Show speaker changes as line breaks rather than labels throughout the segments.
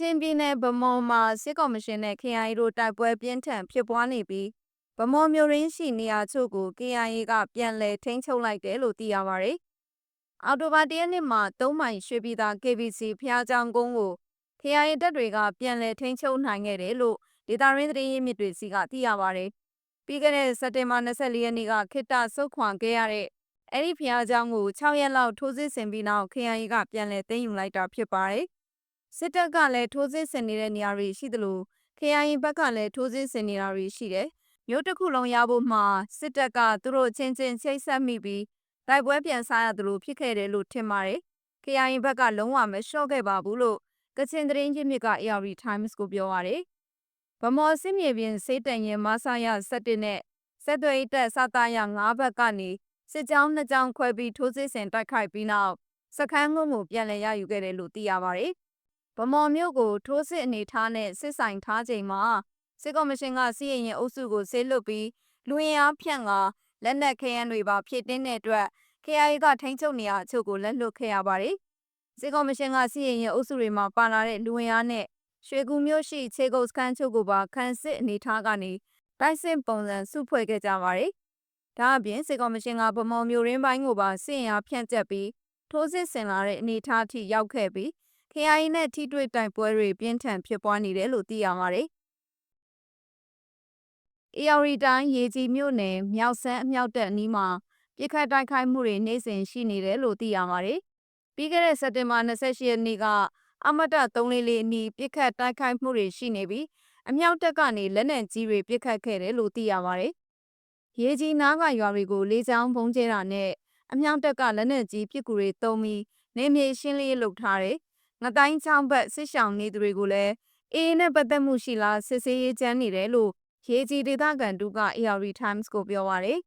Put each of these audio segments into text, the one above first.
ချင်ပြည်နယ်ဗမော်မှာစစ်ကော်မရှင်နဲ့ KIA တို့တိုက်ပွဲပြင်းထန်ဖြစ်ပွားနေပြီးဗမော်မြို့ရင်းရှိနေရာချို့ကို KIA ကပြန်လည်ထိန်းချုပ်လိုက်တယ်လို့သိရပါတယ်။အော်တိုဘာတရက်နေ့မှာ၃မိုင်ရွှေပြည်သာ KBC ဖျားကြောင်ကုန်းကို KIA တပ်တွေကပြန်လည်ထိန်းချုပ်နိုင်ခဲ့တယ်လို့ဒေတာရင်းသတင်းရင်းမြစ်တွေစီကသိရပါတယ်။ပြီးခဲ့တဲ့စက်တင်ဘာ24ရက်နေ့ကခိတဆုတ်ခွာခဲ့ရတဲ့အဲ့ဒီဖျားကြောင်ကို6ရက်လောက်ထိုးစစ်ဆင်ပြီးနောက် KIA ကပြန်လည်သိမ်းယူလိုက်တာဖြစ်ပါတယ်။ စစ်တပ်ကလည်းထိုးစစ်ဆင်နေတဲ့နေရာတွေရှိသလို KIA ဘက်ကလည်းထိုးစစ်ဆင်နေတာတွေရှိတယ်။မြို့တစ်ခုလုံးရဖို့မှာစစ်တပ်ကသူတို့ချင်းချင်းချိတ်ဆက်မိပြီးတိုက်ပွဲပြန်စားရသလိုဖြစ်ခဲ့တယ်လို့ထင်ပါတယ်။ KIA ဘက်ကလုံးဝမလျှော့ခဲ့ပါဘူးလို့ကချင်သတင်းရင်းမြစ်က AR Times ကိုပြောပါတယ်။ဗမော်စစ်မြေပြင်စေးတန်ရင်မဆာရ17နဲ့ဆက်သွယ်ရေးတပ်စတာရ9ဘက်ကနေစစ်ကြောင်းနှစ်ကြောင်းခွဲပြီးထိုးစစ်ဆင်တိုက်ခိုက်ပြီးနောက်စခန်းကုန်းကိုပြန်လည်ရယူခဲ့တယ်လို့သိရပါတယ်။ ဗမော်မြို့ကိုထိုးစစ်အနေထားနဲ့စစ်ဆိုင်ထားချိန်မှာစစ်ကော်မရှင်ကစီးရင်အုပ်စုကိုဆေးလွတ်ပြီးလူရင်အားဖြန့်ကလက်နက်ခဲယမ်းတွေပါဖြည့်တင်းတဲ့အတွက် KIA ကထိန်းချုပ်နေရအချို့ကိုလက်လွတ်ခဲ့ရပါတယ်။စစ်ကော်မရှင်ကစီးရင်အုပ်စုတွေမှာပါလာတဲ့လူဝင်အားနဲ့ရွှေကူမြို့ရှိခြေကုပ်စခန်းချို့ကိုပါခန်းစစ်အနေထားကနေတိုက်စစ်ပုံစံစုဖွဲ့ခဲ့ကြပါတယ်။ဒါအပြင်စစ်ကော်မရှင်ကဗမော်မျိုးရင်းပိုင်းကိုပါစစ်ရင်အားဖြန့်ကျက်ပြီးထိုးစစ်ဆင်လာတဲ့အနေအထားထိရောက်ခဲ့ပြီး KIA နဲ့ထိတွေ့တိုက်ပွဲတွေပြင်းထန်ဖြစ်ပွားနေတယ်လို့သိရပါတယ်။ AR တိုင်းရေကြီးမြို့နယ်မြောက်ဆန်းအမြောက်တပ်အနီးမှာပြစ်ခတ်တိုက်ခိုက်မှုတွေနေ့စဉ်ရှိနေတယ်လို့သိရပါတယ်။ပြီးခဲ့တဲ့စက်တင်ဘာ28ရက်နေ့ကအမတ344အနီးပြစ်ခတ်တိုက်ခိုက်မှုတွေရှိနေပြီးအမြောက်တပ်ကနေလက်နက်ကြီးတွေပြစ်ခတ်ခဲ့တယ်လို့သိရပါတယ်။ရေကြီးနားကရွာတွေကိုလေးချောင်းပုံကျဲတာနဲ့အမြောက်တပ်ကလက်နက်ကြီးပစ်ကူတွေတုံးပြီးနေမြေရှင်းလင်းလုပ်ထားတယ်။ ငတိုင်းချောင်းဘက်စစ်ဆောင်နေသူတွေကိုလည်းအေးနဲ့ပတ်သက်မှုရှိလားစစ်ဆေးရေးချမ်းနေတယ်လို့ရေကြီးဒေသခံတူက AR Times ကိုပြောပါရယ်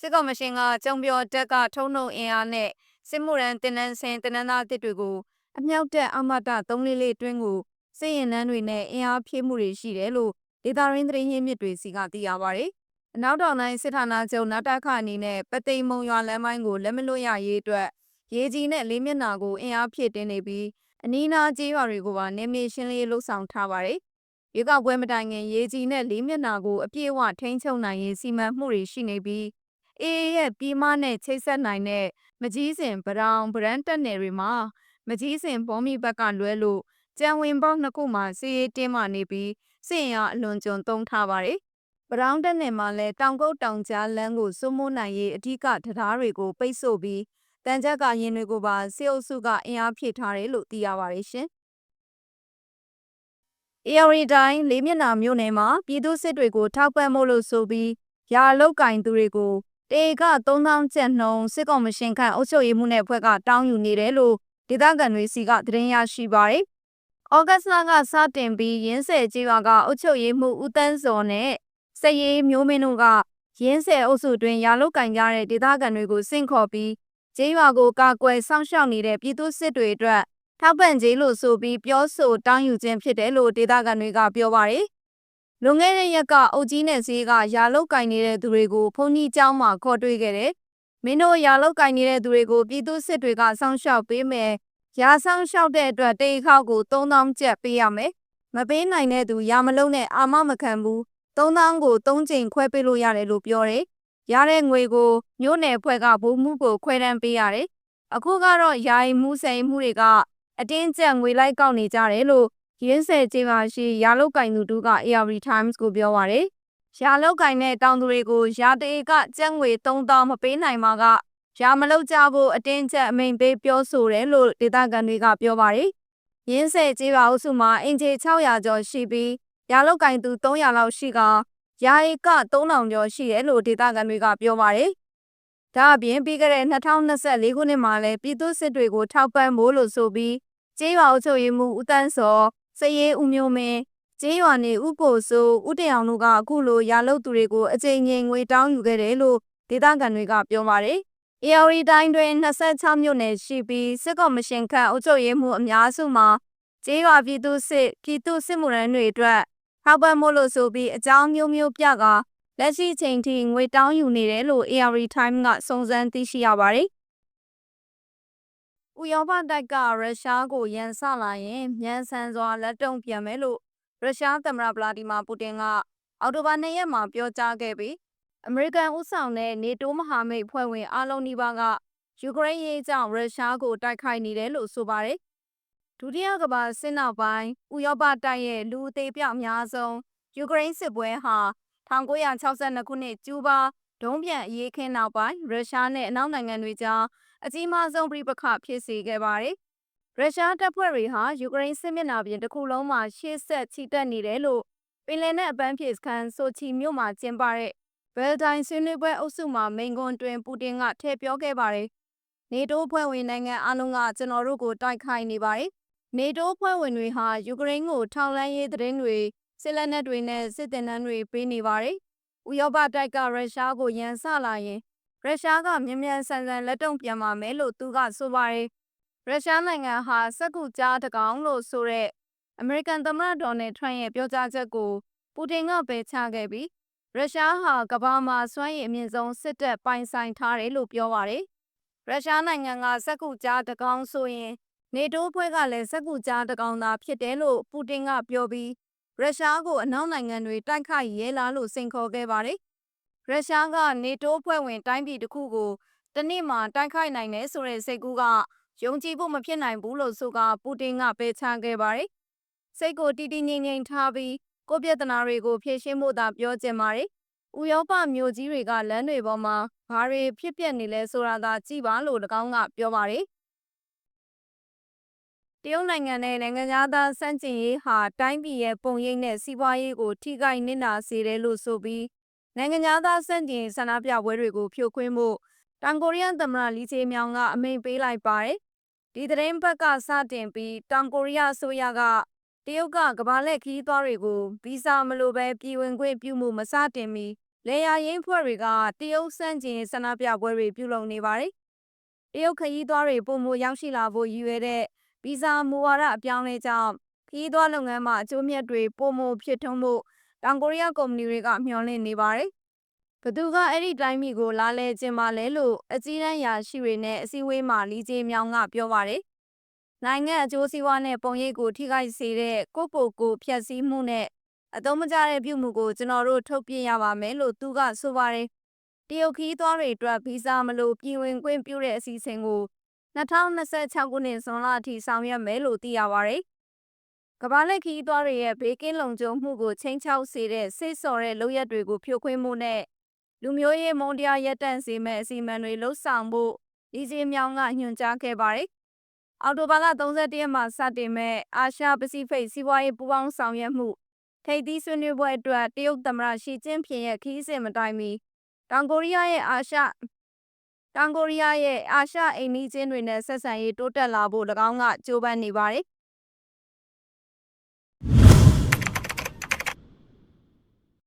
စစ်ကော်မရှင်ကကြုံပြောတက်ကထုံနှုံအင်အားနဲ့စစ်မှုရန်တင်နန်းဆင်တင်နန်းသားတစ်တွေကိုအမြောက်တက်အမတ344တွင်းကိုစစ်ရင်နှန်းတွေနဲ့အင်အားဖြည့်မှုတွေရှိတယ်လို့ဒေတာရင်းသတင်းရင်းမြစ်တွေစီကသိရပါရယ်အနောက်တောင်တိုင်းစစ်ဌာနချုပ်နာတခအနေနဲ့ပသိမ်မုံရွာလမ်းပိုင်းကိုလက်မလွတ်ရရေးအတွက်ရေကြီးနဲ့လေးမျက်နာကိုအင်အားဖြည့်တင်းနေပြီး အနီးနားကျေးရွာတွေကိုပါနေမြေရှင်းလင်းလှုပ်ဆောင်ထားပါတယ်။ရွေးကောက်ပွဲမတိုင်ခင်ရေကြီးနဲ့လေးမျက်နာကိုအပြည့်အဝထိန်းချုပ်နိုင်ရေးစီမံမှုတွေရှိနေပြီးအေးရဲ့ပြည်မနဲ့ချိတ်ဆက်နိုင်တဲ့မကြီးစင်ဗရောင်ဗရန်တက်နယ်တွေမှာမကြီးစင်ဘောမီဘက်ကလွဲလို့ကြံဝင်ပေါက်နှစ်ခုမှာစီရေးတင်းမာနေပြီးစစ်ရင်အားအလွန်ကျွံသုံးထားပါတယ်။ဗရောင်တက်နယ်မှာလည်းတောင်ကုတ်တောင်ကြားလမ်းကိုစိုးမိုးနိုင်ရေးအဓိကတရားတွေကိုပိတ်ဆို့ပြီး တန်ကြပ်ကရင်တွေကိုပါစေအုပ်စုကအင်အားဖြည့်ထားတယ်လို့သိရပါတယ်ရှင်။ AR တိုင်းလေးမျက်နှာမြို့နယ်မှာပြည်သူစစ်တွေကိုထောက်ပံ့ဖို့လို့ဆိုပြီးရာလောက်ကင်သူတွေကိုတေက3000ကျပ်နှုန်းစစ်ကော်မရှင်ခန့်အုပ်ချုပ်ရေးမှုနဲ့အဖွဲ့ကတောင်းယူနေတယ်လို့ဒေသခံတွေစီကသတင်းရရှိပါတယ်။ဩဂတ်စ်လကစတင်ပြီးရင်းဆယ်ကြီးရွာကအုပ်ချုပ်ရေးမှုဦးတန်းစော်နဲ့စရေးမျိုးမင်းတို့ကရင်းဆယ်အုပ်စုတွင်ရာလောက်ကင်ကြတဲ့ဒေသခံတွေကိုစင့်ခေါ်ပြီး ကျေးရွာကိုကာကွယ်စောင့်ရှောက်နေတဲ့ပြည်သူစစ်တွေအတွက်ထောက်ပံ့ကြေးလို့ဆိုပြီးပြောဆိုတောင်းယူခြင်းဖြစ်တယ်လို့ဒေသခံတွေကပြောပါတယ်။လွန်ခဲ့တဲ့ရက်ကအုတ်ကြီးနဲ့ဈေးကရာလောက်ကင်နေတဲ့သူတွေကိုဖုန်ကြီးကျောင်းမှာခေါ်တွေ့ခဲ့တယ်။မင်းတို့ရာလောက်ကင်နေတဲ့သူတွေကိုပြည်သူစစ်တွေကစောင့်ရှောက်ပေးမယ်။ရာဆောင်ရှောက်တဲ့အတွက်တေခောက်ကို3000ကျပ်ပေးရမယ်။မပေးနိုင်တဲ့သူရာမလုံးနဲ့အာမမခံဘူး။3000ကို3ချိန်ခွဲပေးလို့ရတယ်လို့ပြောတယ်။ ရတဲ့ငွေကိုမြို့နယ်ဖွဲ့ကဗိုလ်မှုကိုခွဲတန်းပေးရတယ်။အခုကတော့ယာယီမှုစိန်မှုတွေကအတင်းကျပ်ငွေလိုက်ကောက်နေကြတယ်လို့ရင်းဆယ်ကျေးပါရှိရာလောက်ကင်သူတူက AR Times ကိုပြောပါရယ်ရာလောက်ကင်တဲ့တောင်သူတွေကိုရာတေကကျပ်ငွေ3000မပေးနိုင်မှာကရာမလောက်ကြဖို့အတင်းကျပ်အမိန်ပေးပြောဆိုတယ်လို့ဒေသခံတွေကပြောပါရယ်ရင်းဆယ်ကျေးပါအုပ်စုမှာအင်ဂျီ600ကျော်ရှိပြီးရာလောက်ကင်သူ300လောက်ရှိက ရာဧက3000ကျော်ရှိတယ်လို့ဒေသခံတွေကပြောပါရယ်ဒါအပြင်ပြီးခဲ့တဲ့2024ခုနှစ်မှာလည်းပြည်သူစစ်တွေကိုထောက်ပံ့ဖို့လို့ဆိုပြီးကျေးရွာအုပ်ချုပ်ရေးမှူးဦးတန်းစောစရေးဦးမျိုးမင်းကျေးရွာနေဥကိုဆိုဦးတရအောင်တို့ကအခုလိုရာလုတ်သူတွေကိုအကြိမ်ကြိမ်ငွေတောင်းယူခဲ့တယ်လို့ဒေသခံတွေကပြောပါတယ်။ AR တိုင်းတွင်26မြို့နယ်ရှိပြီးစစ်ကော်မရှင်ခန့်အုပ်ချုပ်ရေးမှူးအများစုမှာကျေးရွာပြည်သူစစ်ပြည်သူစစ်မှုရန်တွေအတွက် ထောက်ပံ့မို့လို့ဆိုပြီးအကြောင်းမျိုးမျိုးပြကလက်ရှိချိန်ထိငွေတောင်းယူနေတယ်လို့ AR Time ကစုံစမ်းသိရှိရပါတယ်ဥရောပတိုက်ကရုရှားကိုရန်ဆလာရင်မြန်ဆန်စွာလက်တုံ့ပြန်မယ်လို့ရုရှားသမ္မတဗလာဒီမာပူတင်ကအောက်တိုဘာ၂ရက်မှာပြောကြားခဲ့ပြီးအမေရိကန်ဥဆောင်တဲ့နေတိုးမဟာမိတ်ဖွဲ့ဝင်အားလုံးနီးပါးကယူကရိန်းရေးကြောင့်ရုရှားကိုတိုက်ခိုက်နေတယ်လို့ဆိုပါတယ်။ ဒုတိယကမ္ဘာစစ်နောက်ပိုင်းဥရောပတိုက်ရဲ့လူအသေးပြောက်အများဆုံးယူကရိန်းစစ်ပွဲဟာ1962ခုနှစ်ကျူးဘာဒုံးပြန်အရေးခင်းနောက်ပိုင်းရုရှားနဲ့အနောက်နိုင်ငံတွေကြားအကြီးမားဆုံးပြိပခဖြစ်စေခဲ့ပါတယ်။ရုရှားတပ်ဖွဲ့တွေဟာယူကရိန်းစစ်မျက်နှာပြင်တစ်ခုလုံးမှာရှေ့ဆက်ချီတက်နေတယ်လို့ပင်လယ်နက်အပန်းဖြေစခန်းဆိုချီမြို့မှာကျင်းပတဲ့ဘယ်ဒိုင်ဆွေးနွေးပွဲအုပ်စုမှာမိန်ကွန်းတွင်ပူတင်ကထည့်ပြောခဲ့ပါတယ်။နေတိုးဖွဲ့ဝင်နိုင်ငံအလုံးကကျွန်တော်တို့ကိုတိုက်ခိုက်နေပါတယ်။ နေတိုးဖွဲ့ဝင်တွေဟာယူကရိန်းကိုထောက်လှမ်းရေးသတင်းတွေစစ်လက်နက်တွေနဲ့စစ်တင်နှန်းတွေပေးနေပါတယ်။ဥရောပတိုက်ကရုရှားကိုရန်ဆလာရင်ရုရှားကမြန်မြန်ဆန်ဆန်လက်တုံ့ပြန်ပါမယ်လို့သူကဆိုပါတယ်။ရုရှားနိုင်ငံဟာစက်ကူကြားတကောင်လို့ဆိုတဲ့အမေရိကန်သမ္မတဒေါ်နယ်ထရန့်ရဲ့ပြောကြားချက်ကိုပူတင်ကပယ်ချခဲ့ပြီးရုရှားဟာကမ္ဘာမှာစွမ်းရည်အမြင့်ဆုံးစစ်တပ်ပိုင်ဆိုင်ထားတယ်လို့ပြောပါတယ်။ရုရှားနိုင်ငံကစက်ကူကြားတကောင်ဆိုရင် နေတိုးဖွဲ့ကလည်းစက္ကူကြားတကောင်သာဖြစ်တယ်လို့ပူတင်ကပြောပြီးရုရှားကိုအနောက်နိုင်ငံတွေတိုက်ခိုက်ရဲလားလို့စိန်ခေါ်ခဲ့ပါတယ်။ရုရှားကနေတိုးဖွဲ့ဝင်တိုင်းပြည်တစ်ခုကိုတနေ့မှတိုက်ခိုက်နိုင်တယ်ဆိုတဲ့စိတ်ကူးကယုံကြည်ဖို့မဖြစ်နိုင်ဘူးလို့ဆိုကပူတင်ကပယ်ချခဲ့ပါတယ်။စိတ်ကိုတီတီငိမ့်ငိမ့်ထားပြီးကိုပြဿနာတွေကိုဖြေရှင်းဖို့သာပြောချင်ပါတယ်။ဥရောပမြို့ကြီးတွေကလမ်းတွေပေါ်မှာဘာတွေဖြစ်ပျက်နေလဲဆိုတာသာကြည့်ပါလို့၎င်းကပြောပါတယ် တရုတ်နိုင်ငံနဲ့နိုင်ငံသားစန့်ကျင်ရေးဟာတိုင်းပြည်ရဲ့ပုံရိပ်နဲ့စီးပွားရေးကိုထိခိုက်နစ်နာစေတယ်လို့ဆိုပြီးနိုင်ငံသားစန့်ကျင်ဆန္ဒပြပွဲတွေကိုဖြိုခွင်းဖို့တောင်ကိုရီးယားသမ္မတလီချေမြောင်ကအမိန့်ပေးလိုက်ပါတယ်။ဒီသတင်းဘက်ကစတင်ပြီးတောင်ကိုရီးယားအစိုးရကတရုတ်ကကမ္ဘာလက်ခီးသွားတွေကိုဗီဇာမလိုပဲပြည်ဝင်ခွင့်ပြုမှုမစတင်မီလေယာရင်းဖွဲ့တွေကတရုတ်စန့်ကျင်ဆန္ဒပြပွဲတွေပြုလုပ်နေပါတယ်။တရုတ်ခရီးသွားတွေပုံမရောက်ရှိလာဖို့ရည်ရွယ်တဲ့ ဗီဇာမူဝါဒအပြောင်းလဲကြောင့်ခရီးသွားလုပ်ငန်းမှာအကျိုးမြတ်တွေပုံမဖြစ်ထွန်းမှုတောင်ကိုရီးယားကုမ္ပဏီတွေကမျှော်လင့်နေပါတယ်။ဘသူကအဲ့ဒီတိုင်းပြည်ကိုလာလဲခြင်းပါလဲလို့အကြီးတန်းရာရှိတွေနဲ့အစည်းအဝေးမှာလီကျေမြောင်ကပြောပါတယ်။နိုင်ငံအကျိုးစီးပွားနဲ့ပုံရိပ်ကိုထိခိုက်စေတဲ့ကိုကိုကိုဖျက်ဆီးမှုနဲ့အသုံးမကျတဲ့ပြုမှုကိုကျွန်တော်တို့ထုတ်ပြရပါမယ်လို့သူကဆိုပါတယ်။တရုတ်ခီးသွားတွေအတွက်ဗီဇာမလို့ပြည်ဝင်ခွင့်ပြုတဲ့အစီအစဉ်ကို 2026ခုနှစ်ဇွန်လအထိဆောင်ရွက်မယ်လို့သိရပါတယ်။ကမ္ဘာလက်ခီးသွားတွေရဲ့ဘေးကင်းလုံခြုံမှုကိုချိန်ချောက်စေတဲ့စိတ်ဆော်တဲ့လုပ်ရက်တွေကိုဖြိုခွင်းမှုနဲ့လူမျိုးရေးမုံတရားရပ်တန့်စေမဲ့အစီအမံတွေလှုပ်ဆောင်ဖို့ဒီစီမြောင်ကညွှန်ကြားခဲ့ပါတယ်။အော်တိုဘာလ31ရက်မှာစတင်မဲ့အာရှပစိဖိတ်စီးပွားရေးပူးပေါင်းဆောင်ရွက်မှုထိပ်သီးဆွေးနွေးပွဲအတွက်တရုတ်သမ္မတရှီကျင်းဖျင်ရဲ့ခီးစဉ်မတိုင်မီတောင်ကိုရီးယားရဲ့အာရှ တောင်ကိုရီးယားရဲ့အာရှအိမ်နီးချင်းတွေနဲ့ဆက်ဆံရေးတိုးတက်လာဖို့၎င်းကကြိုးပမ်းနေပါတယ်